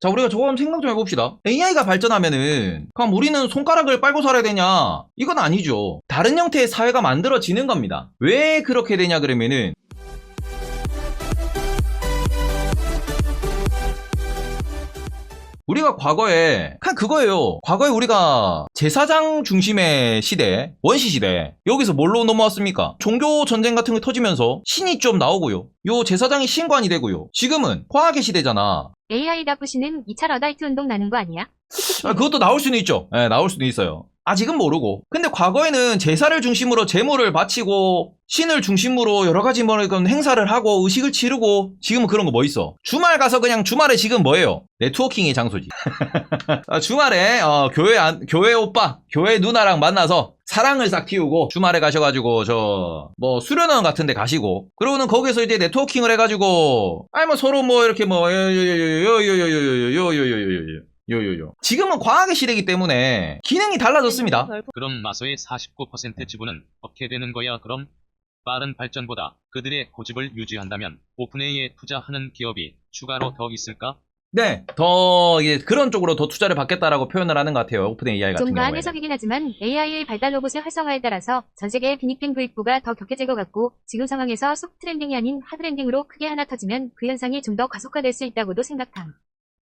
자, 우리가 조금 생각 좀 해봅시다. AI가 발전하면은, 그럼 우리는 손가락을 빨고 살아야 되냐? 이건 아니죠. 다른 형태의 사회가 만들어지는 겁니다. 왜 그렇게 되냐, 그러면은, 우리가 과거에 그냥 그거예요. 과거에 우리가 제사장 중심의 시대, 원시 시대 여기서 뭘로 넘어왔습니까? 종교 전쟁 같은 게 터지면서 신이 좀 나오고요. 요 제사장이 신관이 되고요. 지금은 과학의 시대잖아. AI가 부시는 2차 러다이트 운동 나는 거 아니야? 아, 그것도 나올 수는 있죠. 예, 나올 수도 있어요. 아직은 모르고. 근데 과거에는 제사를 중심으로 제물을 바치고 신을 중심으로 여러 가지 뭐 이런 행사를 하고 의식을 치르고 지금은 그런 거 뭐 있어? 주말 가서 그냥 주말에 지금 뭐예요? 네트워킹의 장소지. 아, 주말에 어, 교회 안- 교회 오빠, 교회 누나랑 만나서 사랑을 싹 틔우고 주말에 가셔가지고 저 뭐 수련원 같은데 가시고 그러고는 거기서 이제 네트워킹을 해가지고 아니 뭐 서로 뭐 이렇게 뭐 요요 요요요. 지금은 과학의 시대이기 때문에 기능이 달라졌습니다. 그럼 마소의 49% 지분은 어떻게 되는 거야 그럼? 빠른 발전보다 그들의 고집을 유지한다면 오픈AI에 투자하는 기업이 추가로 더 있을까? 네, 더 이제 그런 쪽으로 더 투자를 받겠다라고 표현을 하는 것 같아요. 오픈 AI 같은 좀 과한 경우에. 해석이긴 하지만 AI의 발달 로봇의 활성화에 따라서 전 세계의 빈익빈 부익부가 더 격해질 것 같고 지금 상황에서 소프트 랜딩이 아닌 하드 랜딩으로 크게 하나 터지면 그 현상이 좀 더 가속화될 수 있다고도 생각함.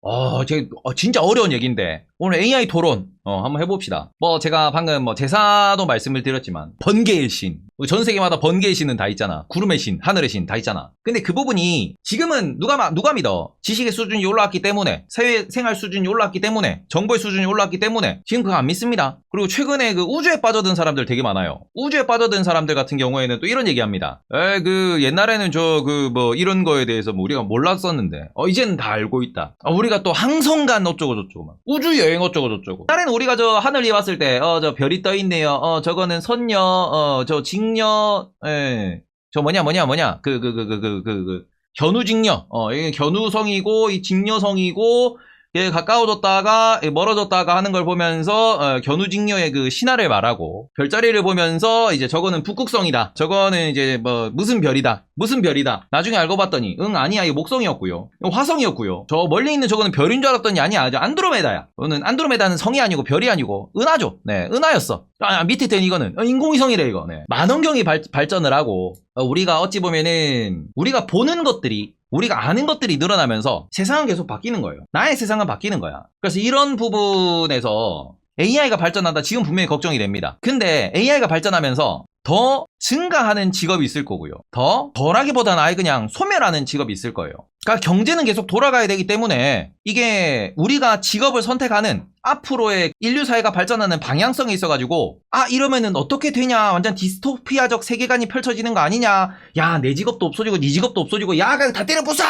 어, 제, 어, 진짜 어려운 얘기인데 오늘 AI 토론 어, 한번 해봅시다. 뭐 제가 방금 뭐 제사도 말씀을 드렸지만 번개의 신, 뭐 전 세계마다 번개의 신은 다 있잖아. 구름의 신, 하늘의 신 다 있잖아. 근데 그 부분이 지금은 누가 마- 누가 믿어? 지식의 수준이 올라왔기 때문에, 사회 생활 수준이 올라왔기 때문에, 정보의 수준이 올라왔기 때문에 지금 그거 안 믿습니다. 그리고 최근에 그 우주에 빠져든 사람들 되게 많아요. 우주에 빠져든 사람들 같은 경우에는 또 이런 얘기합니다. 에, 그 옛날에는 저 그 뭐 이런 거에 대해서 뭐 우리가 몰랐었는데, 어 이제는 다 알고 있다. 어, 우리가 또 항성간 어쩌고 저쩌고 막 우주 여행 어쩌고 저쩌고. 옛날에는 우리가 저 하늘에 봤을 때, 어 저 별이 떠 있네요. 어 저거는 선녀, 어저 직녀, 예. 저 뭐냐 뭐냐 뭐냐 그 그 그 그 그 그 그 견우직녀 어 이게 견우성이고 이 직녀성이고 예, 가까워졌다가 예, 멀어졌다가 하는 걸 보면서 어, 견우직녀의 그 신화를 말하고 별자리를 보면서 이제 저거는 북극성이다. 저거는 이제 뭐 무슨 별이다. 무슨 별이다. 나중에 알고 봤더니 응 아니야. 이거 목성이었고요. 화성이었고요. 저 멀리 있는 저거는 별인 줄 알았더니 아니야. 저 안드로메다야. 이거는 안드로메다는 성이 아니고 별이 아니고 은하죠. 네 은하였어. 아 밑에 된 이거는. 어, 인공위성이래 이거. 네. 만원경이 발, 발전을 하고 어, 우리가 어찌 보면은 우리가 보는 것들이 우리가 아는 것들이 늘어나면서 세상은 계속 바뀌는 거예요. 나의 세상은 바뀌는 거야. 그래서 이런 부분에서 AI가 발전한다 지금 분명히 걱정이 됩니다. 근데 AI가 발전하면서 더 증가하는 직업이 있을 거고요. 더 덜하기보다는 아예 그냥 소멸하는 직업이 있을 거예요. 그러니까 경제는 계속 돌아가야 되기 때문에 이게 우리가 직업을 선택하는 앞으로의 인류 사회가 발전하는 방향성이 있어가지고 아 이러면은 어떻게 되냐? 완전 디스토피아적 세계관이 펼쳐지는 거 아니냐? 야 내 직업도 없어지고 네 직업도 없어지고 야 그냥 다 때려 부숴!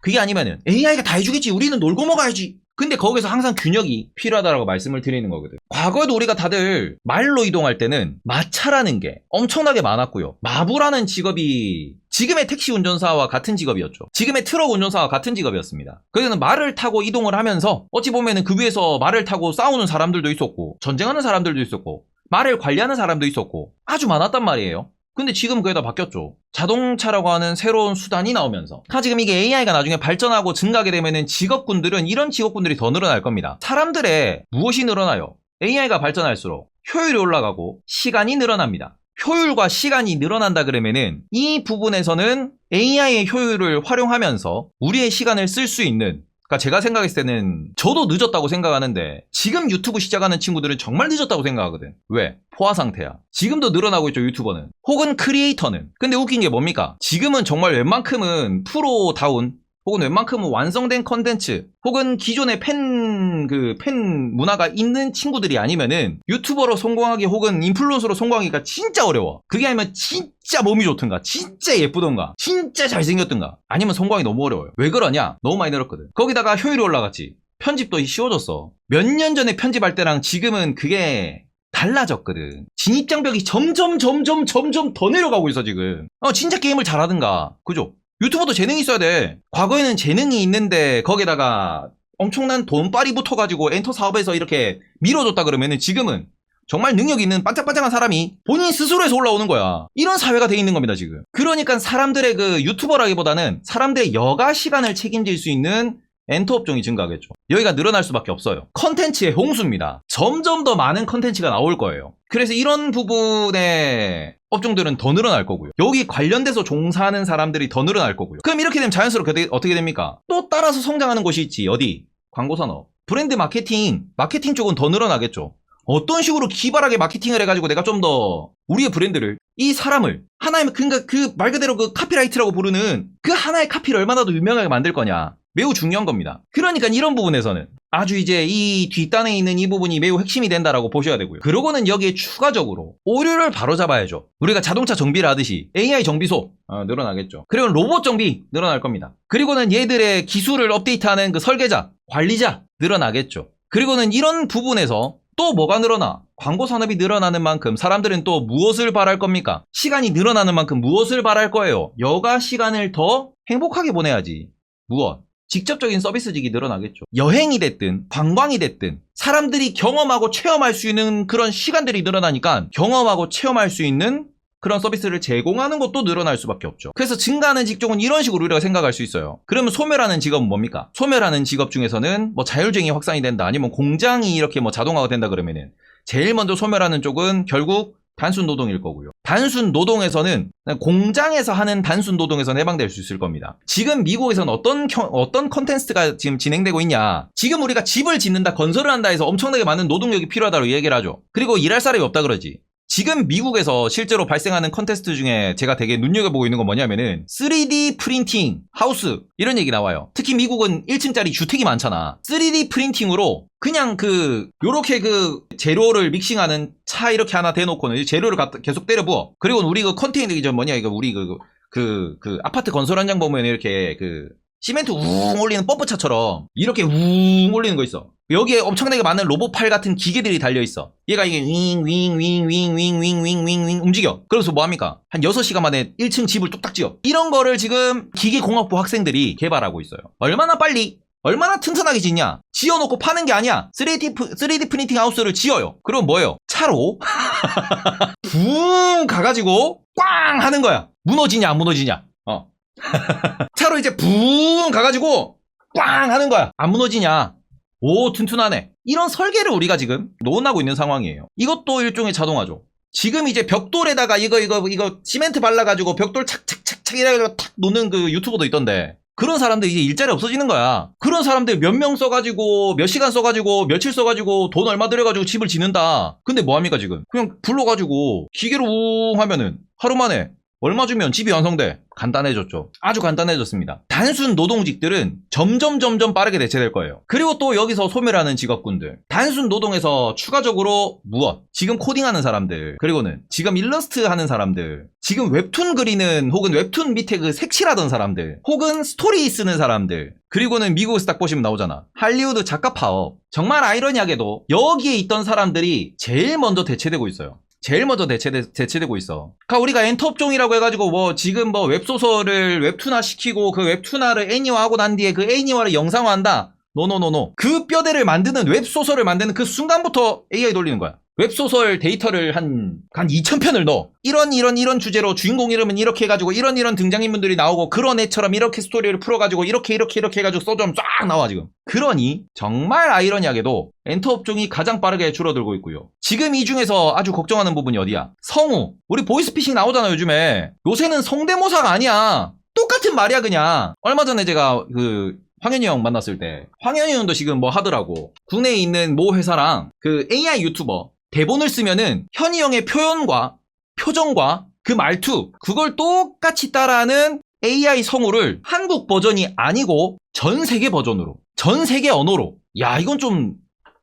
그게 아니면은 AI가 다 해주겠지. 우리는 놀고 먹어야지 근데 거기서 항상 균형이 필요하다고 말씀을 드리는 거거든. 과거에도 우리가 다들 말로 이동할 때는 마차라는 게 엄청나게 많았고요. 마부라는 직업이 지금의 택시 운전사와 같은 직업이었죠. 지금의 트럭 운전사와 같은 직업이었습니다. 그래서 말을 타고 이동을 하면서 어찌 보면은 그 위에서 말을 타고 싸우는 사람들도 있었고 전쟁하는 사람들도 있었고 말을 관리하는 사람도 있었고 아주 많았단 말이에요. 근데 지금 그게 다 바뀌었죠. 자동차라고 하는 새로운 수단이 나오면서. 하 지금 이게 AI가 나중에 발전하고 증가하게 되면은 직업군들은 이런 직업군들이 더 늘어날 겁니다. 사람들의 무엇이 늘어나요? AI가 발전할수록 효율이 올라가고 시간이 늘어납니다. 효율과 시간이 늘어난다 그러면은 이 부분에서는 AI의 효율을 활용하면서 우리의 시간을 쓸 수 있는 그러니까 제가 생각했을 때는 저도 늦었다고 생각하는데 지금 유튜브 시작하는 친구들은 정말 늦었다고 생각하거든. 왜? 포화 상태야. 지금도 늘어나고 있죠, 유튜버는. 혹은 크리에이터는. 근데 웃긴 게 뭡니까? 지금은 정말 웬만큼은 프로다운 혹은 웬만큼은 완성된 컨텐츠 혹은 기존의 팬, 그, 팬 문화가 있는 친구들이 아니면은 유튜버로 성공하기 혹은 인플루언서로 성공하기가 진짜 어려워. 그게 아니면 진짜 몸이 좋든가, 진짜 예쁘던가, 진짜 잘생겼든가, 아니면 성공하기 너무 어려워요. 왜 그러냐? 너무 많이 늘었거든. 거기다가 효율이 올라갔지. 편집도 쉬워졌어. 몇 년 전에 편집할 때랑 지금은 그게 달라졌거든. 진입장벽이 점점 점점 점점 더 내려가고 있어 지금. 어 진짜 게임을 잘하든가. 그죠? 유튜버도 재능이 있어야 돼. 과거에는 재능이 있는데 거기다가 엄청난 돈빨이 붙어가지고 엔터 사업에서 이렇게 밀어줬다 그러면은 지금은 정말 능력 있는 반짝반짝한 사람이 본인 스스로에서 올라오는 거야. 이런 사회가 돼 있는 겁니다, 지금. 그러니까 사람들의 그 유튜버라기보다는 사람들의 여가 시간을 책임질 수 있는 엔터 업종이 증가하겠죠. 여기가 늘어날 수밖에 없어요. 컨텐츠의 홍수입니다. 점점 더 많은 컨텐츠가 나올 거예요. 그래서 이런 부분에 업종들은 더 늘어날 거고요. 여기 관련돼서 종사하는 사람들이 더 늘어날 거고요. 그럼 이렇게 되면 자연스럽게 어떻게- 됩니까? 또 따라서 성장하는 곳이 있지. 어디? 광고산업. 브랜드 마케팅. 마케팅 쪽은 더 늘어나겠죠. 어떤 식으로 기발하게 마케팅을 해가지고 내가 좀 더 우리의 브랜드를 이 사람을 하나의 그러니까 그 말 그대로 그 카피라이트라고 부르는 그 하나의 카피를 얼마나 더 유명하게 만들 거냐 매우 중요한 겁니다. 그러니까 이런 부분에서는 아주 이제 이 뒷단에 있는 이 부분이 매우 핵심이 된다라고 보셔야 되고요. 그러고는 여기에 추가적으로 오류를 바로 잡아야죠. 우리가 자동차 정비를 하듯이 AI 정비소 어, 늘어나겠죠. 그리고 로봇 정비 늘어날 겁니다. 그리고는 얘들의 기술을 업데이트하는 그 설계자, 관리자 늘어나겠죠. 그리고는 이런 부분에서 또 뭐가 늘어나? 광고 산업이 늘어나는 만큼 사람들은 또 무엇을 바랄 겁니까? 시간이 늘어나는 만큼 무엇을 바랄 거예요? 여가 시간을 더 행복하게 보내야지. 무엇? 직접적인 서비스직이 늘어나겠죠. 여행이 됐든 관광이 됐든 사람들이 경험하고 체험할 수 있는 그런 시간들이 늘어나니까 경험하고 체험할 수 있는 그런 서비스를 제공하는 것도 늘어날 수밖에 없죠. 그래서 증가하는 직종은 이런 식으로 우리가 생각할 수 있어요. 그러면 소멸하는 직업은 뭡니까? 소멸하는 직업 중에서는 뭐 자율주행이 확산이 된다, 아니면 공장이 이렇게 뭐 자동화가 된다 그러면은 제일 먼저 소멸하는 쪽은 결국 단순 노동일 거고요. 단순 노동에서는 공장에서 하는 단순 노동에서는 해방될 수 있을 겁니다. 지금 미국에서는 어떤 겨- 어떤 컨텐츠가 지금 진행되고 있냐? 지금 우리가 집을 짓는다, 건설을 한다 해서 엄청나게 많은 노동력이 필요하다고 얘기를 하죠. 그리고 일할 사람이 없다 그러지. 지금 미국에서 실제로 발생하는 컨테스트 중에 제가 되게 눈여겨보고 있는 건 뭐냐면은 3D 프린팅 하우스 이런 얘기 나와요. 특히 미국은 1층짜리 주택이 많잖아. 3D 프린팅으로 그냥 그 요렇게 그 재료를 믹싱하는 차 이렇게 하나 대놓고는 이 재료를 계속 때려 부어. 그리고 우리 그 컨테이너 저 뭐냐 이거 우리 그 그, 그 아파트 건설 현장 보면 이렇게 그 시멘트 웅 올리는 펌프차처럼 이렇게 웅 올리는 거 있어. 여기에 엄청나게 많은 로봇팔 같은 기계들이 달려 있어. 얘가 이게 윙 윙 윙 윙 윙 윙 윙 윙 윙 움직여. 그래서 뭐 합니까? 한 6시간 만에 1층 집을 뚝딱 지어. 이런 거를 지금 기계공학부 학생들이 개발하고 있어요. 얼마나 빨리 얼마나 튼튼하게 짓냐? 지어놓고 파는 게 아니야. 3D, 프- 3D 프린팅 하우스를 지어요. 그럼 뭐예요? 차로 붕 가가지고 꽝 하는 거야. 무너지냐 안 무너지냐? 어. 차로 이제 붕 가가지고 꽝 하는 거야. 안 무너지냐? 오 튼튼하네. 이런 설계를 우리가 지금 논하고 있는 상황이에요. 이것도 일종의 자동화죠. 지금 이제 벽돌에다가 이거 이거 이거 시멘트 발라가지고 벽돌 착착착착 이래가지고 탁 놓는 그 유튜버도 있던데 그런 사람들 이제 일자리 없어지는 거야. 그런 사람들 몇 명 써가지고 몇 시간 써가지고 며칠 써가지고 돈 얼마 들여가지고 집을 짓는다. 근데 뭐 합니까 지금? 그냥 불러가지고 기계로 웅 하면은 하루 만에 얼마 주면 집이 완성돼. 간단해졌죠. 아주 간단해졌습니다. 단순 노동직들은 점점 점점 빠르게 대체될 거예요. 그리고 또 여기서 소멸하는 직업군들. 단순 노동에서 추가적으로 무엇? 지금 코딩하는 사람들. 그리고는 지금 일러스트 하는 사람들. 지금 웹툰 그리는 혹은 웹툰 밑에 그 색칠하던 사람들. 혹은 스토리 쓰는 사람들. 그리고는 미국에서 딱 보시면 나오잖아. 할리우드 작가 파업. 정말 아이러니하게도 여기에 있던 사람들이 제일 먼저 대체되고 있어요. 제일 먼저 대체되, 대체되고 있어. 그러니까 우리가 엔터 업종이라고 해가지고 뭐 지금 뭐 웹소설을 웹툰화 시키고 그 웹툰화를 애니화하고 난 뒤에 그 애니화를 영상화한다. 노노노노. 그 뼈대를 만드는 웹소설을 만드는 그 순간부터 AI 돌리는 거야. 웹소설 데이터를 한, 한 2,000편을 넣어. 이런, 이런, 이런 주제로 주인공 이름은 이렇게 해가지고 이런, 이런 등장인물들이 나오고 그런 애처럼 이렇게 스토리를 풀어가지고 이렇게, 이렇게, 이렇게 해가지고 써주면 쫙 나와, 지금. 그러니, 정말 아이러니하게도 엔터 업종이 가장 빠르게 줄어들고 있고요. 지금 이 중에서 아주 걱정하는 부분이 어디야? 성우. 우리 보이스피싱 나오잖아, 요즘에. 요새는 성대모사가 아니야. 똑같은 말이야, 그냥. 얼마 전에 제가 그, 황현희 형 만났을 때 황현희 형도 지금 뭐 하더라고 국내에 있는 모 회사랑 그 AI 유튜버 대본을 쓰면은 현희 형의 표현과 표정과 그 말투 그걸 똑같이 따라하는 AI 성우를 한국 버전이 아니고 전 세계 버전으로 전 세계 언어로 야 이건 좀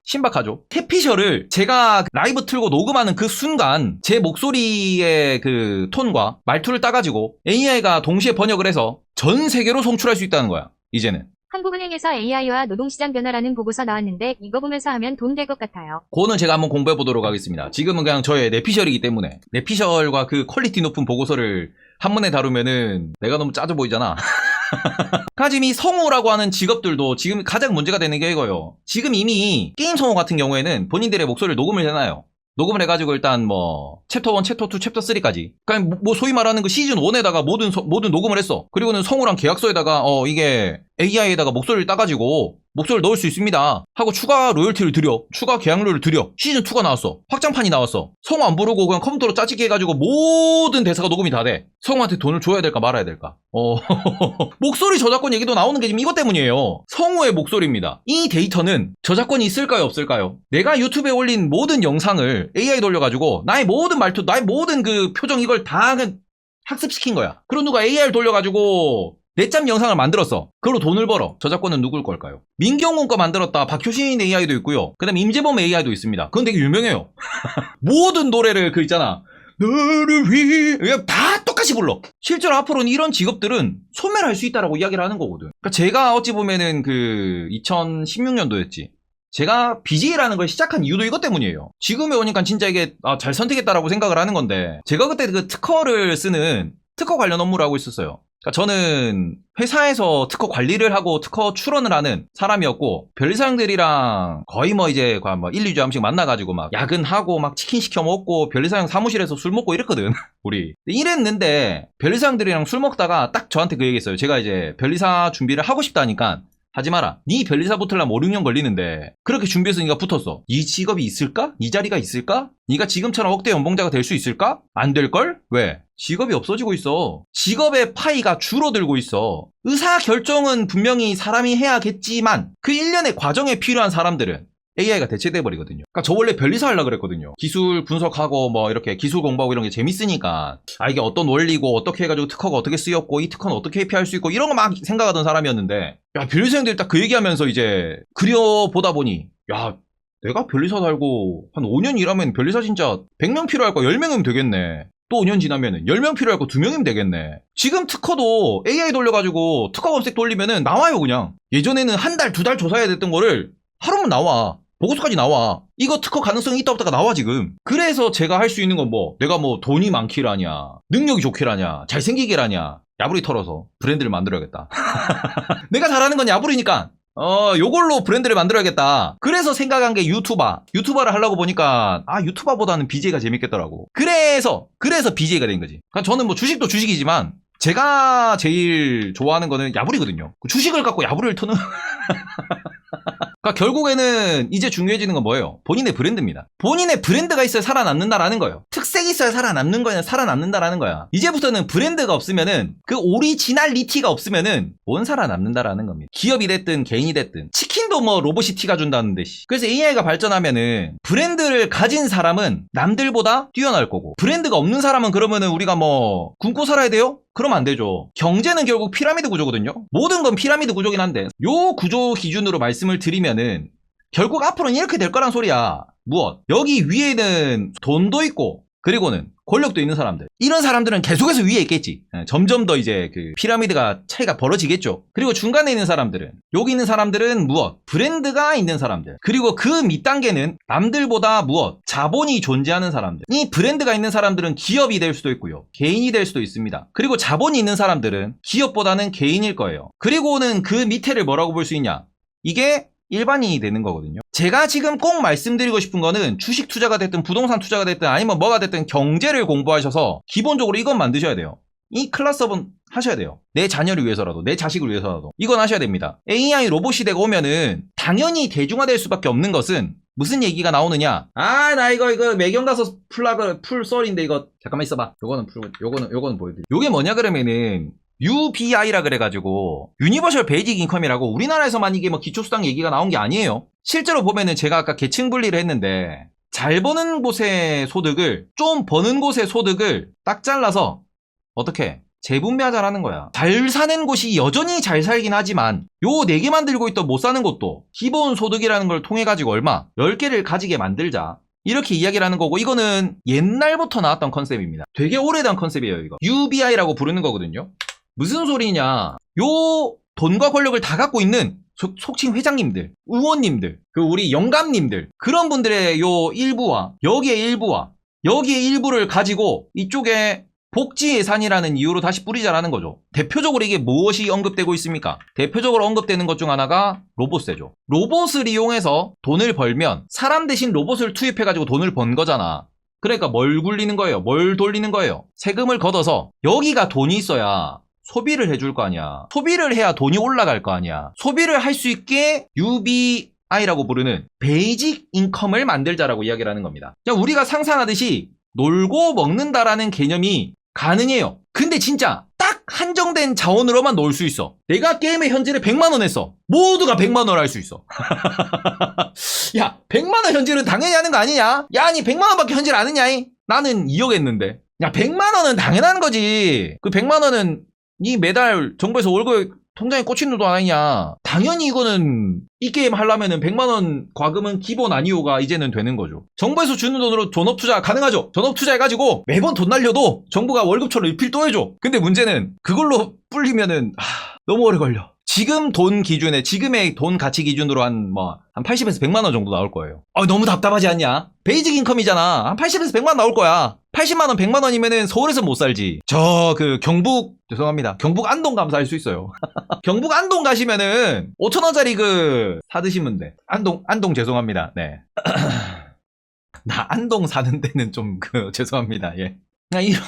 신박하죠. 태피셜을 제가 라이브 틀고 녹음하는 그 순간 제 목소리의 그 톤과 말투를 따가지고 AI가 동시에 번역을 해서 전 세계로 송출할 수 있다는 거야. 이제는. 한국은행에서 AI와 노동시장 변화라는 보고서 나왔는데 이거 보면서 하면 돈 될 것 같아요. 그거는 제가 한번 공부해 보도록 하겠습니다. 지금은 그냥 저의 내피셜이기 때문에 내피셜과 그 퀄리티 높은 보고서를 한 번에 다루면은 내가 너무 짜져 보이잖아. 가지금 이 성우라고 하는 직업들도 지금 가장 문제가 되는 게 이거예요. 지금 이미 게임 성우 같은 경우에는 본인들의 목소리를 녹음을 해놔요. 녹음을 해가지고 일단 뭐 챕터 1, 챕터 2, 챕터 3까지 그냥 뭐- 뭐 소위 말하는 그 시즌 1에다가 모든 서- 모든 녹음을 했어. 그리고는 성우랑 계약서에다가 어 이게 AI에다가 목소리를 따가지고 목소리를 넣을 수 있습니다. 하고 추가 로열티를 드려. 추가 계약료를 드려. 시즌 2가 나왔어. 확장판이 나왔어. 성우 안 부르고 그냥 컴퓨터로 짜집기 해가지고 모든 대사가 녹음이 다 돼. 성우한테 돈을 줘야 될까 말아야 될까? 어 목소리 저작권 얘기도 나오는 게 지금 이것 때문이에요. 성우의 목소리입니다. 이 데이터는 저작권이 있을까요, 없을까요? 내가 유튜브에 올린 모든 영상을 AI 돌려가지고 나의 모든 말투, 나의 모든 그 표정 이걸 다 학습시킨 거야. 그럼 누가 AI를 돌려가지고 내짬 영상을 만들었어. 그걸로 돈을 벌어. 저작권은 누굴 걸까요? 민경훈 거 만들었다. 박효신 AI도 있고요. 그 다음 임재범 AI도 있습니다. 그건 되게 유명해요. 모든 노래를 그 있잖아. 너를 위해 다 똑같이 불러. 실제로 앞으로는 이런 직업들은 소멸 할 수 있다라고 이야기를 하는 거거든. 그러니까 제가 어찌 보면은 그 2016년도였지. 제가 BJ라는 걸 시작한 이유도 이것 때문이에요. 지금에 오니까 진짜 이게 아, 잘 선택했다라고 생각을 하는 건데 제가 그때 그 특허를 쓰는 특허 관련 업무를 하고 있었어요. 그러니까 저는 회사에서 특허 관리를 하고 특허 출원을 하는 사람이었고 별리사형들이랑 거의 뭐 이제 뭐 1, 2주에 한 번씩 만나가지고 막 야근하고 막 치킨 시켜 먹고 별리사형 사무실에서 술 먹고 이랬거든 우리 이랬는데 별리사형들이랑 술 먹다가 딱 저한테 그 얘기했어요 제가 이제 별리사 준비를 하고 싶다니까 하지 마라. 네 별리사 붙으려면 5, 6년 걸리는데 그렇게 네가 붙었어. 네 직업이 있을까? 네 자리가 있을까? 네가 지금처럼 억대 연봉자가 될 수 있을까? 안 될걸? 왜? 직업이 없어지고 있어. 직업의 파이가 줄어들고 있어. 의사 결정은 분명히 사람이 해야겠지만 그 일련의 과정에 필요한 사람들은 AI가 대체돼 버리거든요. 그러니까 저 원래 별리사 하려 그랬거든요. 기술 분석하고 뭐 이렇게 기술 공부하고 이런 게 재밌으니까 아 이게 어떤 원리고 어떻게 해가지고 특허가 어떻게 쓰였고 이 특허는 어떻게 회피할 수 있고 이런 거 막 생각하던 사람이었는데 야 별리사형들이 딱그 얘기하면서 이제 그려보다 보니 야 내가 별리사 달고 한 5년 일하면 별리사 진짜 100명 필요할 거 10명이면 되겠네. 또 5년 지나면은 10명 필요할 거 2명이면 되겠네. 지금 특허도 AI 돌려가지고 특허 검색 돌리면은 나와요, 그냥. 예전에는 한 달, 두 달 조사해야 됐던 거를 하루면 나와. 보고서까지 나와. 이거 특허 가능성이 있다 없다가 나와, 지금. 그래서 제가 할 수 있는 건 뭐, 내가 뭐 돈이 많기라냐, 능력이 좋기라냐, 잘생기기라냐, 야부리 털어서 브랜드를 만들어야겠다. 내가 잘하는 건 야부리니까 어, 요걸로 브랜드를 만들어야겠다. 그래서 생각한 게 유튜버. 유튜버를 하려고 보니까, 아, 유튜버보다는 BJ가 재밌겠더라고. 그래서, 그래서 BJ가 된 거지. 그러니까 저는 뭐 주식도 주식이지만, 제가 제일 좋아하는 거는 야부리거든요. 주식을 갖고 야부리를 터는. 그러니까 결국에는 이제 중요해지는 건 뭐예요? 본인의 브랜드입니다. 본인의 브랜드가 있어야 살아남는다라는 거예요. 특색이 있어야 살아남는 거냐, 살아남는다라는 거야. 이제부터는 브랜드가 없으면은 그 오리지널리티가 없으면은 못 살아남는다라는 겁니다. 기업이 됐든 개인이 됐든 치킨도 뭐 로봇이 티가 준다는데. 씨. 그래서 AI가 발전하면은 브랜드를 가진 사람은 남들보다 뛰어날 거고 브랜드가 없는 사람은 그러면은 우리가 뭐 굶고 살아야 돼요? 그럼 안 되죠. 경제는 결국 피라미드 구조거든요. 모든 건 피라미드 구조긴 한데 요 구조 기준으로 말씀을 드리면은 결국 앞으로는 이렇게 될 거란 소리야. 무엇? 여기 위에는 돈도 있고 그리고는 권력도 있는 사람들. 이런 사람들은 계속해서 위에 있겠지. 예, 점점 더 이제 그 피라미드가 차이가 벌어지겠죠. 그리고 중간에 있는 사람들은 여기 있는 사람들은 무엇? 브랜드가 있는 사람들. 그리고 그 밑단계는 남들보다 무엇? 자본이 존재하는 사람들. 이 브랜드가 있는 사람들은 기업이 될 수도 있고요. 개인이 될 수도 있습니다. 그리고 자본이 있는 사람들은 기업보다는 개인일 거예요. 그리고는 그 밑에를 뭐라고 볼 수 있냐? 이게 일반인이 되는 거거든요. 제가 지금 꼭 말씀드리고 싶은 거는 주식 투자가 됐든 부동산 투자가 됐든 아니면 뭐가 됐든 경제를 공부하셔서 기본적으로 이건 만드셔야 돼요. 이 클래스업은 하셔야 돼요. 내 자녀를 위해서라도, 내 자식을 위해서라도. 이건 하셔야 됩니다. AI 로봇 시대가 오면은 당연히 대중화될 수밖에 없는 것은 무슨 얘기가 나오느냐? 아, 나 이거, 이거 매경 가서 풀락을, 풀 썰인데 이거, 잠깐만 있어봐. 요거는 풀고, 요거는, 요거는 보여드릴게요. 요게 뭐냐 그러면은, UBI라 그래가지고 유니버셜 베이직 인컴이라고 우리나라에서만 이게 뭐 기초수당 얘기가 나온 게 아니에요. 실제로 보면은 제가 아까 계층 분리를 했는데 잘 버는 곳의 소득을 좀 버는 곳의 소득을 딱 잘라서 어떻게 재분배하자라는 거야. 잘 사는 곳이 여전히 잘 살긴 하지만 요 네 개만 들고 있던 못 사는 곳도 기본 소득이라는 걸 통해 가지고 얼마 10개를 가지게 만들자. 이렇게 이야기를 하는 거고 이거는 옛날부터 나왔던 컨셉입니다. 되게 오래된 컨셉이에요, 이거. UBI라고 부르는 거거든요. 무슨 소리냐? 요 돈과 권력을 다 갖고 있는 속, 속칭 회장님들, 의원님들, 그 우리 영감님들 그런 분들의 요 일부와 여기에 일부와 여기에 일부를 가지고 이쪽에 복지 예산이라는 이유로 다시 뿌리자라는 거죠. 대표적으로 이게 무엇이 언급되고 있습니까? 대표적으로 언급되는 것 중 하나가 로봇세죠. 로봇을 이용해서 돈을 벌면 사람 대신 로봇을 투입해가지고 돈을 번 거잖아. 그러니까 뭘 굴리는 거예요? 뭘 돌리는 거예요? 세금을 걷어서 여기가 돈이 있어야 소비를 해줄 거 아니야. 소비를 해야 돈이 올라갈 거 아니야. 소비를 할 수 있게 UBI라고 부르는 베이직 인컴을 만들자라고 이야기를 하는 겁니다. 자, 우리가 상상하듯이 놀고 먹는다라는 개념이 가능해요. 근데 진짜 딱 한정된 자원으로만 놀 수 있어. 내가 게임의 현질에 100만 원 했어. 모두가 100만 원 할 수 있어. 야, 100만 원 현질은 당연히 하는 거 아니냐? 야, 아니 100만 원밖에 현질 안 했냐? 이? 나는 2억 했는데. 야, 100만 원은 당연한 거지. 그 100만 원은 니 매달 정부에서 월급 통장에 꽂히는 돈 아니냐. 당연히 이거는 이 게임 하려면은 100만 원 과금은 기본 아니오가 이제는 되는 거죠. 정부에서 주는 돈으로 전업 투자 가능하죠. 전업 투자해가지고 매번 돈 날려도 정부가 월급처럼 일필 또 해줘. 근데 문제는 그걸로 불리면은 하, 너무 오래 걸려. 지금 돈 기준에 지금의 돈 가치 기준으로 한 뭐 한 80에서 100만 원 정도 나올 거예요. 아 너무 답답하지 않냐? 베이직 인컴이잖아. 한 80에서 100만 원 나올 거야. 80만 원, 100만 원이면은 서울에서 못 살지. 저 그 경북 죄송합니다. 경북 안동 가면 살수 있어요. 경북 안동 가시면은 5천 원짜리 그 사드시면 돼. 안동 안동 죄송합니다. 네. 나 안동 사는 데는 좀 그 죄송합니다. 예. 그냥 이런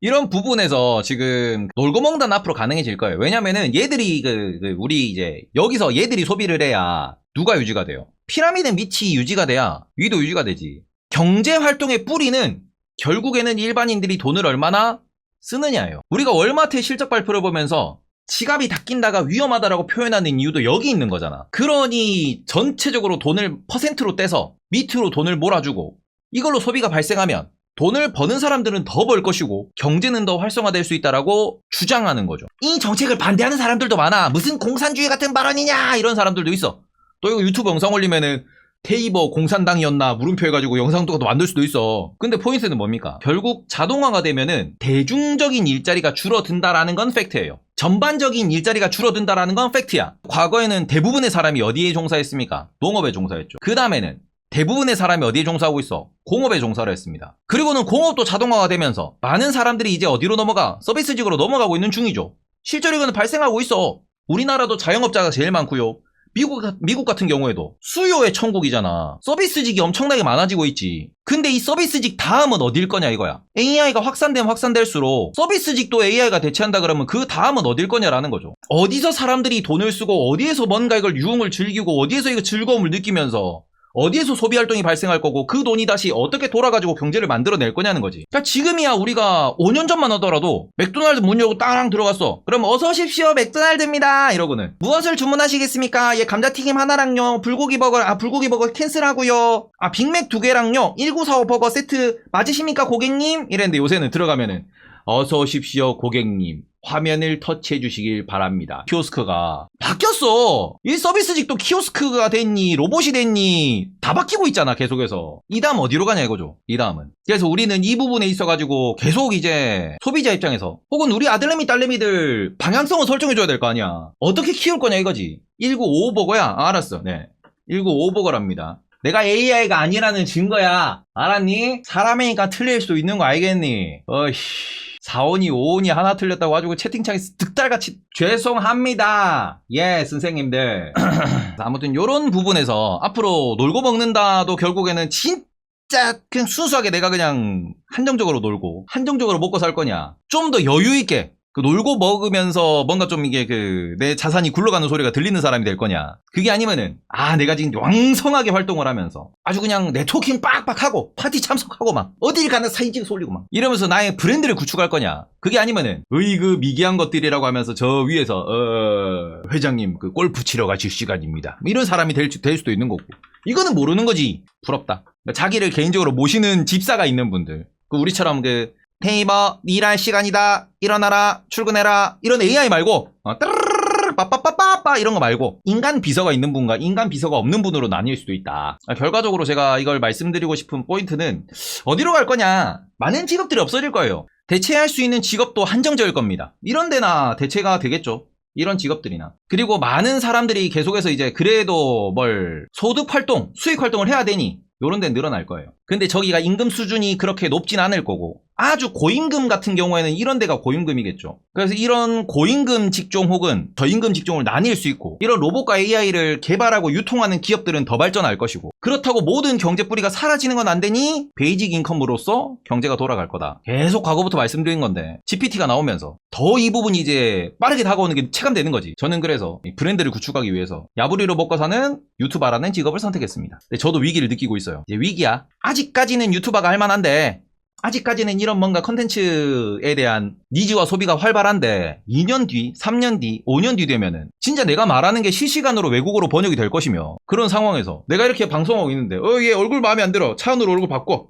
이런 부분에서 지금 놀고 먹는 앞으로 가능해질 거예요. 왜냐면은 얘들이 그, 그 우리 이제 여기서 얘들이 소비를 해야 누가 유지가 돼요? 피라미드 밑이 유지가 돼야 위도 유지가 되지. 경제 활동의 뿌리는 결국에는 일반인들이 돈을 얼마나 쓰느냐예요. 우리가 월마트의 실적 발표를 보면서 지갑이 닦인다가 위험하다라고 표현하는 이유도 여기 있는 거잖아. 그러니 전체적으로 돈을 퍼센트로 떼서 밑으로 돈을 몰아주고 이걸로 소비가 발생하면 돈을 버는 사람들은 더 벌 것이고 경제는 더 활성화될 수 있다라고 주장하는 거죠. 이 정책을 반대하는 사람들도 많아. 무슨 공산주의 같은 발언이냐 이런 사람들도 있어. 또 이거 유튜브 영상 올리면은 테이버 공산당이었나 물음표 해가지고 영상 또 만들 수도 있어. 근데 포인트는 뭡니까? 결국 자동화가 되면은 대중적인 일자리가 줄어든다라는 건 팩트예요. 전반적인 일자리가 줄어든다라는 건 팩트야. 과거에는 대부분의 사람이 어디에 종사했습니까? 농업에 종사했죠. 그 다음에는 대부분의 사람이 어디에 종사하고 있어? 공업에 종사를 했습니다. 그리고는 공업도 자동화가 되면서 많은 사람들이 이제 어디로 넘어가? 서비스직으로 넘어가고 있는 중이죠. 실제로 이거는 발생하고 있어. 우리나라도 자영업자가 제일 많고요. 미국, 같- 미국 같은 경우에도 수요의 천국이잖아. 서비스직이 엄청나게 많아지고 있지. 근데 이 서비스직 다음은 어딜 거냐 이거야. AI가 확산되면 확산될수록 서비스직도 AI가 대체한다 그러면 그 다음은 어딜 거냐라는 거죠. 어디서 사람들이 돈을 쓰고 어디에서 뭔가 이걸 유흥을 즐기고 어디에서 이거 즐거움을 느끼면서 어디에서 소비 활동이 발생할 거고 그 돈이 다시 어떻게 돌아가지고 경제를 만들어낼 거냐는 거지. 그러니까 지금이야 우리가 5년 전만 하더라도 맥도날드 문 열고 따랑 들어갔어. 그럼 어서 오십시오 맥도날드입니다 이러고는 무엇을 주문하시겠습니까? 예 감자튀김 하나랑요 불고기 버거 아 불고기 버거 캔슬하고요. 아 빅맥 두 개랑요 1945 버거 세트 맞으십니까 고객님? 이랬는데 요새는 들어가면은 어서 오십시오 고객님 화면을 터치해 주시길 바랍니다. 키오스크가 바뀌었어. 이 서비스직도 키오스크가 됐니 로봇이 됐니 다 바뀌고 있잖아 계속해서. 이 다음 어디로 가냐 이거죠. 이 다음은. 그래서 우리는 이 부분에 있어가지고 계속 이제 소비자 입장에서 혹은 우리 아들내미 딸내미들 방향성을 설정해 줘야 될 거 아니야. 어떻게 키울 거냐 이거지. 1955 버거야. 아, 알았어. 네. 1955 버거랍니다. 내가 AI가 아니라는 증거야. 알았니? 사람이니까 틀릴 수도 있는 거 알겠니? 어이씨. 4원이 5원이 하나 틀렸다고 가지고 채팅창에서 득달같이 죄송합니다. 예, 선생님들. 아무튼 요런 부분에서 앞으로 놀고 먹는다도 결국에는 진짜 그냥 순수하게 내가 그냥 한정적으로 놀고 한정적으로 먹고 살 거냐. 좀 더 여유 있게 그 놀고 먹으면서 뭔가 좀 이게 그 내 자산이 굴러가는 소리가 들리는 사람이 될 거냐. 그게 아니면은 아 내가 지금 왕성하게 활동을 하면서 아주 그냥 네트워킹 빡빡 하고 파티 참석하고 막 어딜 가나 사진 찍어서 올리고 막 이러면서 나의 브랜드를 구축할 거냐. 그게 아니면은 으이그 미개한 것들이라고 하면서 저 위에서 어 회장님 그 골프 치러 가실 시간입니다. 뭐 이런 사람이 될, 수- 될 수도 있는 거고. 이거는 모르는 거지. 부럽다. 그러니까 자기를 개인적으로 모시는 집사가 있는 분들. 그 우리처럼 그 테이버 일할 시간이다. 일어나라. 출근해라. 이런 AI 말고 어, 따르르르르 빠빠빠빠빠 이런 거 말고 인간 비서가 있는 분과 인간 비서가 없는 분으로 나뉠 수도 있다. 아, 결과적으로 제가 이걸 말씀드리고 싶은 포인트는 어디로 갈 거냐? 많은 직업들이 없어질 거예요. 대체할 수 있는 직업도 한정적일 겁니다. 이런 데나 대체가 되겠죠. 이런 직업들이나. 그리고 많은 사람들이 계속해서 이제 그래도 뭘 소득 활동 수익 활동을 해야 되니 요런 데 늘어날 거예요. 근데 저기가 임금 수준이 그렇게 높진 않을 거고 아주 고임금 같은 경우에는 이런 데가 고임금이겠죠. 그래서 이런 고임금 직종 혹은 저임금 직종을 나뉠 수 있고 이런 로봇과 AI를 개발하고 유통하는 기업들은 더 발전할 것이고 그렇다고 모든 경제 뿌리가 사라지는 건 안 되니 베이직 인컴으로서 경제가 돌아갈 거다. 계속 과거부터 말씀드린 건데 GPT가 나오면서 더 이 부분이 이제 빠르게 다가오는 게 체감되는 거지. 저는 그래서 이 브랜드를 구축하기 위해서 야부리로 먹고 사는 유튜버라는 직업을 선택했습니다. 근데 저도 위기를 느끼고 있어요. 위기야. 아직까지는 유튜버가 할 만한데 아직까지는 이런 뭔가 컨텐츠에 대한 니즈와 소비가 활발한데 2년 뒤, 3년 뒤, 5년 뒤 되면은 진짜 내가 말하는 게 실시간으로 외국어로 번역이 될 것이며 그런 상황에서 내가 이렇게 방송하고 있는데 어 얘 얼굴 마음에 안 들어. 차은우로 얼굴 바꿔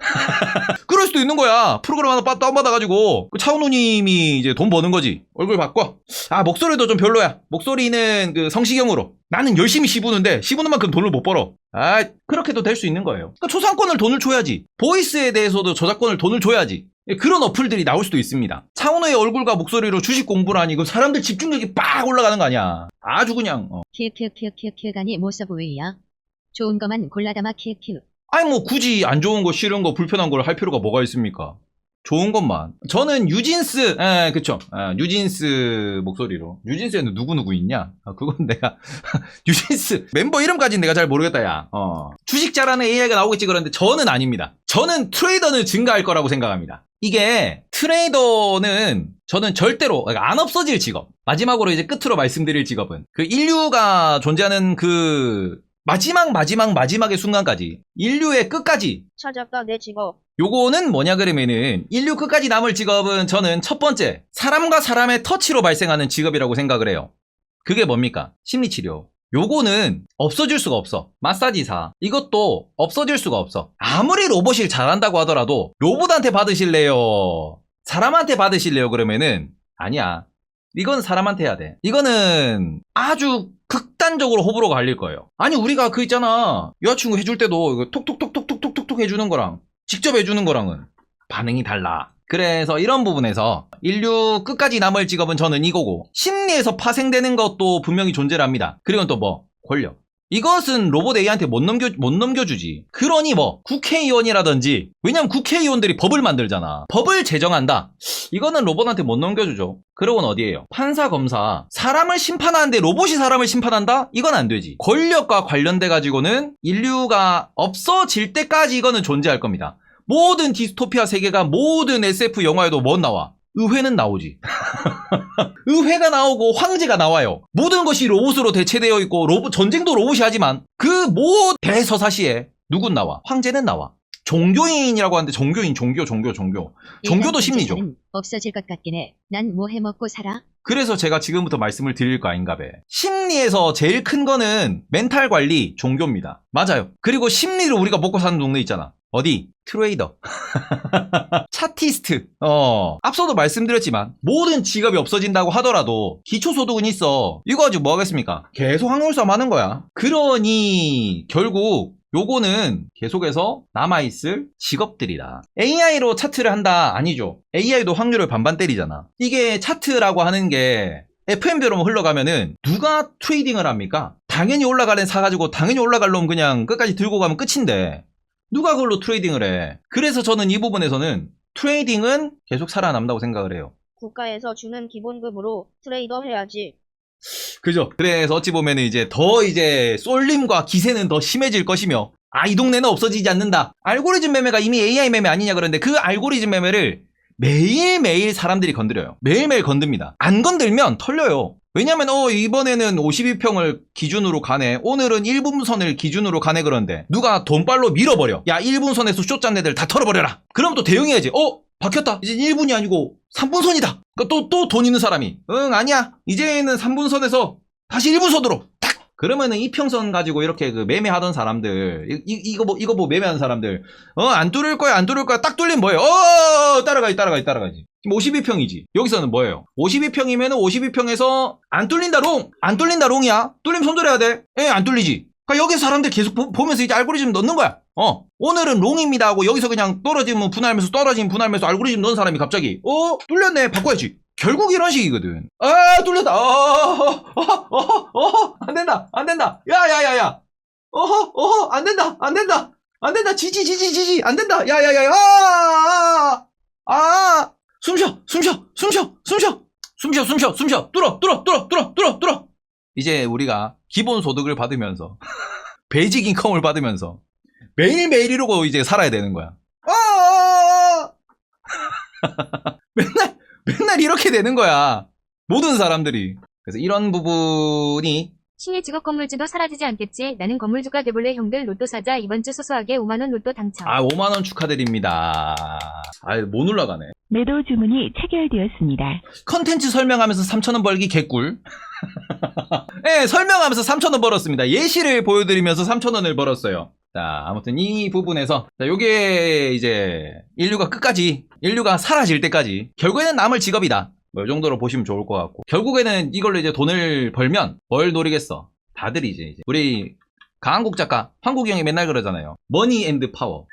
그럴 수도 있는 거야. 프로그램 하나 빠- 다운받아가지고. 그 차은우님이 이제 돈 버는 거지. 얼굴 바꿔. 아 목소리도 좀 별로야. 목소리는 그 성시경으로. 나는 열심히 씹우는데 씹우는 만큼 돈을 못 벌어. 아 그렇게도 될 수 있는 거예요. 그러니까 초상권을 돈을 줘야지. 보이스에 대해서도 저작권을 돈을 줘야지. 예, 그런 어플들이 나올 수도 있습니다. 차은우의 얼굴과 목소리로 주식 공부를 하니 그 사람들 집중력이 빡 올라가는 거 아니야. 아주 그냥 어. 키키키키키간이 못 써보이야. 좋은 거만 골라 담아 키키. 아니 뭐 굳이 안 좋은 거 싫은 거 불편한 걸 할 필요가 뭐가 있습니까? 좋은 것만. 저는 뉴진스, 에, 그쵸. 아, 뉴진스 목소리로. 뉴진스에는 누구누구 있냐? 아, 그건 내가, 뉴진스 멤버 이름까지는 내가 잘 모르겠다, 야. 어. 주식 잘하는 AI가 나오겠지 그런데 저는 아닙니다. 저는 트레이더는 증가할 거라고 생각합니다. 이게, 트레이더는 저는 절대로 그러니까 안 없어질 직업. 마지막으로 이제 끝으로 말씀드릴 직업은 그 인류가 존재하는 그 마지막 마지막 마지막의 순간까지 인류의 끝까지 찾았다 내 직업. 요거는 뭐냐 그러면은 인류 끝까지 남을 직업은 저는 첫 번째 사람과 사람의 터치로 발생하는 직업이라고 생각을 해요. 그게 뭡니까? 심리치료. 요거는 없어질 수가 없어. 마사지사. 이것도 없어질 수가 없어. 아무리 로봇이 잘한다고 하더라도 로봇한테 받으실래요? 사람한테 받으실래요? 그러면은 아니야. 이건 사람한테 해야 돼. 이거는 아주 극단적으로 호불호가 갈릴 거예요. 아니 우리가 그 있잖아. 여자친구 해줄 때도 톡톡톡톡톡톡톡 해주는 거랑 직접 해주는 거랑은 반응이 달라. 그래서 이런 부분에서 인류 끝까지 남을 직업은 저는 이거고 심리에서 파생되는 것도 분명히 존재를 합니다. 그리고 또 뭐 권력. 이것은 로봇 A한테 못 넘겨 못 넘겨주지. 그러니 뭐 국회의원이라든지 왜냐면 국회의원들이 법을 만들잖아. 법을 제정한다. 이거는 로봇한테 못 넘겨주죠. 그러고는 어디에요? 판사 검사 사람을 심판하는데 로봇이 사람을 심판한다? 이건 안 되지. 권력과 관련돼 가지고는 인류가 없어질 때까지 이거는 존재할 겁니다. 모든 디스토피아 세계가 모든 SF 영화에도 뭐 나와? 의회는 나오지. 의회가 나오고 황제가 나와요. 모든 것이 로봇으로 대체되어 있고 로봇 전쟁도 로봇이 하지만 그 모 대서사시에 누군 나와? 황제는 나와. 종교인이라고 하는데 종교인 종교 종교 종교. 종교도 심리죠. 없어질 것 같긴 해. 난 뭐 해먹고 살아? 그래서 제가 지금부터 말씀을 드릴 거 아닌가 배. 심리에서 제일 큰 거는 멘탈 관리, 종교입니다. 맞아요. 그리고 심리를 우리가 먹고 사는 동네 있잖아. 어디? 트레이더. 차티스트. 어. 앞서도 말씀드렸지만 모든 직업이 없어진다고 하더라도 기초소득은 있어. 이거 가지고 뭐 하겠습니까? 계속 확률 싸움 하는 거야. 그러니 결국 요거는 계속해서 남아있을 직업들이다. AI로 차트를 한다? 아니죠. AI도 확률을 반반 때리잖아. 이게 차트라고 하는 게 FM대로 흘러가면은 누가 트레이딩을 합니까? 당연히 올라가는 사가지고 당연히 올라갈 놈 그냥 끝까지 들고 가면 끝인데 누가 그걸로 트레이딩을 해? 그래서 저는 이 부분에서는 트레이딩은 계속 살아남다고 생각을 해요. 국가에서 주는 기본급으로 트레이더 해야지. 그죠? 그래서 어찌 보면 이제 더 이제 쏠림과 기세는 더 심해질 것이며 아 이 동네는 없어지지 않는다. 알고리즘 매매가 이미 AI 매매 아니냐 그러는데 그 알고리즘 매매를 매일매일 사람들이 건드려요. 매일매일 건듭니다. 안 건들면 털려요. 왜냐면 어 이번에는 52평을 기준으로 가네. 오늘은 1분선을 기준으로 가네 그런데 누가 돈발로 밀어버려. 야 1분선에서 쇼짠 애들 다 털어버려라. 그럼 또 대응해야지. 어 바뀌었다. 이제 1분이 아니고 3분선이다. 또또 돈 있는 사람이 응 아니야. 이제는 3분선에서 다시 1분선으로 탁. 그러면은 이평선 가지고 이렇게 그 매매하던 사람들 이, 이- 이거 뭐 이거 뭐 매매하는 사람들 어안 뚫을 거야 안 뚫을 거야 딱 뚫리면 뭐예요? 어 따라가지 따라가지 따라가지. 지금 52평이지. 여기서는 뭐예요? 52평이면은 52평에서 안 뚫린다 롱! 안 뚫린다 롱이야. 뚫리면 손절해야 돼. 예, 안 뚫리지. 그러니까 여기서 사람들 계속 보, 면서 이제 알고리즘 넣는 거야. 어, 오늘은 롱입니다 하고 여기서 그냥 떨어지면 분할매수 떨어지면 분할매수 알고리즘 넣은 사람이 갑자기 어? 뚫렸네. 바꿔야지. 결국 이런 식이거든. 아, 뚫렸다. 어허, 어허, 어허, 어허, 안 된다. 안 된다. 야, 야, 야, 야. 어허, 어허, 안 된다. 안 된다. 안 된다. 지지, 지지, 지지. 안 된다. 야, 야, 야, 야. 아! 아! 숨 쉬어! 숨 쉬어! 숨 쉬어! 숨 쉬어! 숨 쉬어! 숨 쉬어! 숨 쉬어! 뚫어! 뚫어! 뚫어! 뚫어! 뚫어! 뚫어! 이제 우리가 기본 소득을 받으면서 베이직 인컴을 받으면서 매일매일 이러고 이제 살아야 되는 거야. 아! 맨날 맨날 이렇게 되는 거야. 모든 사람들이. 그래서 이런 부분이 신의 직업 건물주도 사라지지 않겠지. 나는 건물주가 돼볼래 형들 로또 사자 이번 주 소소하게 5만원 로또 당첨. 아 5만 원 축하드립니다. 아못 올라가네. 매도 주문이 체결되었습니다. 컨텐츠 설명하면서 3,000원 벌기 개꿀. 네, 설명하면서 3,000원 벌었습니다. 예시를 보여드리면서 3,000원을 벌었어요. 자, 아무튼 이 부분에서, 자, 요게 이제 인류가 끝까지, 인류가 사라질 때까지, 결국에는 남을 직업이다. 뭐, 이 정도로 보시면 좋을 것 같고. 결국에는 이걸로 이제 돈을 벌면 뭘 노리겠어? 다들 이제, 이제. 우리 강한국 작가, 황국이 형이 맨날 그러잖아요. 머니 앤드 파워.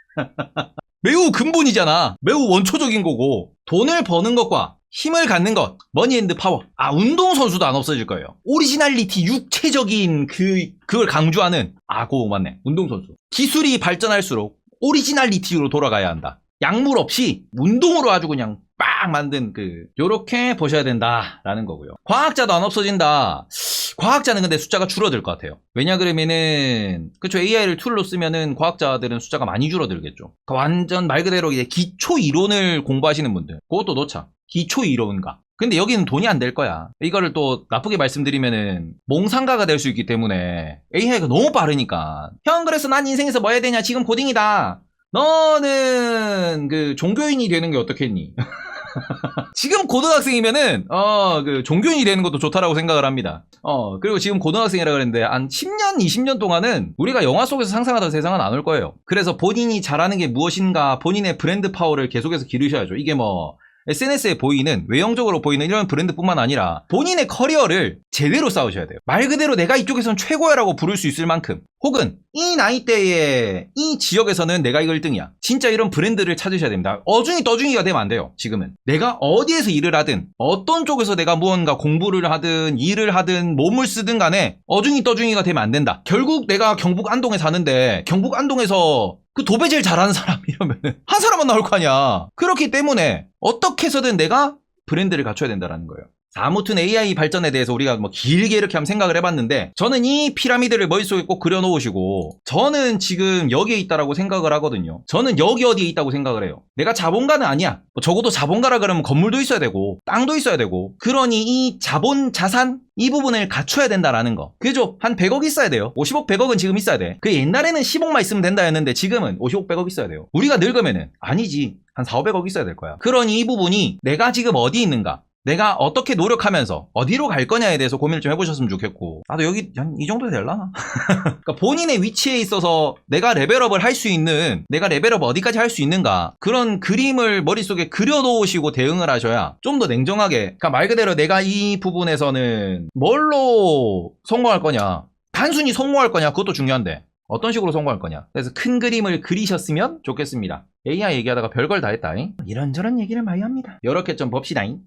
매우 근본이잖아. 매우 원초적인 거고 돈을 버는 것과 힘을 갖는 것, 머니 앤드 파워. 아, 운동선수도 안 없어질 거예요. 오리지널리티, 육체적인 그, 그걸 강조하는, 아, 고 맞네. 운동선수. 기술이 발전할수록 오리지널리티로 돌아가야 한다. 약물 없이 운동으로 아주 그냥 빡 만든 그, 요렇게 보셔야 된다라는 거고요. 과학자도 안 없어진다. 과학자는 근데 숫자가 줄어들 것 같아요. 왜냐 그러면은 그쵸 AI를 툴로 쓰면은 과학자들은 숫자가 많이 줄어들겠죠. 그러니까 완전 말 그대로 이제 기초 이론을 공부하시는 분들 그것도 놓자. 기초 이론가. 근데 여기는 돈이 안 될 거야. 이거를 또 나쁘게 말씀드리면은 몽상가가 될 수 있기 때문에 AI가 너무 빠르니까 형 그래서 난 인생에서 뭐 해야 되냐 지금 고딩이다. 너는 그 종교인이 되는 게 어떻겠니? 지금 고등학생이면은 어 그 종교인이 되는 것도 좋다라고 생각을 합니다. 어 그리고 지금 고등학생이라 그랬는데 한 10년 20년 동안은 우리가 영화 속에서 상상하던 세상은 안 올 거예요. 그래서 본인이 잘하는 게 무엇인가 본인의 브랜드 파워를 계속해서 기르셔야죠. 이게 뭐 SNS에 보이는 외형적으로 보이는 이런 브랜드뿐만 아니라 본인의 커리어를 제대로 쌓으셔야 돼요. 말 그대로 내가 이쪽에선 최고야라고 부를 수 있을 만큼 혹은 이 나이대에 이 지역에서는 내가 이거 1등이야. 진짜 이런 브랜드를 찾으셔야 됩니다. 어중이 떠중이가 되면 안 돼요. 지금은. 내가 어디에서 일을 하든 어떤 쪽에서 내가 무언가 공부를 하든 일을 하든 몸을 쓰든 간에 어중이 떠중이가 되면 안 된다. 결국 내가 경북 안동에 사는데 경북 안동에서 그 도배질 잘하는 사람 이러면 한 사람만 나올 거 아니야. 그렇기 때문에 어떻게 해서든 내가 브랜드를 갖춰야 된다라는 거예요. 아무튼 AI 발전에 대해서 우리가 뭐 길게 이렇게 한번 생각을 해봤는데 저는 이 피라미드를 머릿속에 꼭 그려놓으시고 저는 지금 여기에 있다라고 생각을 하거든요. 저는 여기 어디에 있다고 생각을 해요. 내가 자본가는 아니야. 뭐 적어도 자본가라 그러면 건물도 있어야 되고 땅도 있어야 되고 그러니 이 자본 자산 이 부분을 갖춰야 된다라는 거. 그죠? 한 100억 있어야 돼요. 50억, 100억은 지금 있어야 돼. 그 옛날에는 10억만 있으면 된다 했는데 지금은 50억, 100억 있어야 돼요. 우리가 늙으면은 아니지. 한 4, 500억 있어야 될 거야. 그러니 이 부분이 내가 지금 어디 있는가? 내가 어떻게 노력하면서 어디로 갈 거냐에 대해서 고민을 좀 해보셨으면 좋겠고. 나도 여기 한 이 정도 될라나? 그러니까 본인의 위치에 있어서 내가 레벨업을 할 수 있는 내가 레벨업 어디까지 할 수 있는가. 그런 그림을 머릿속에 그려놓으시고 대응을 하셔야 좀 더 냉정하게 그러니까 말 그대로 내가 이 부분에서는 뭘로 성공할 거냐. 단순히 성공할 거냐. 그것도 중요한데 어떤 식으로 성공할 거냐. 그래서 큰 그림을 그리셨으면 좋겠습니다. AI 얘기하다가 별걸 다 했다 잉? 이런저런 얘기를 많이 합니다. 이렇게 좀 봅시다 잉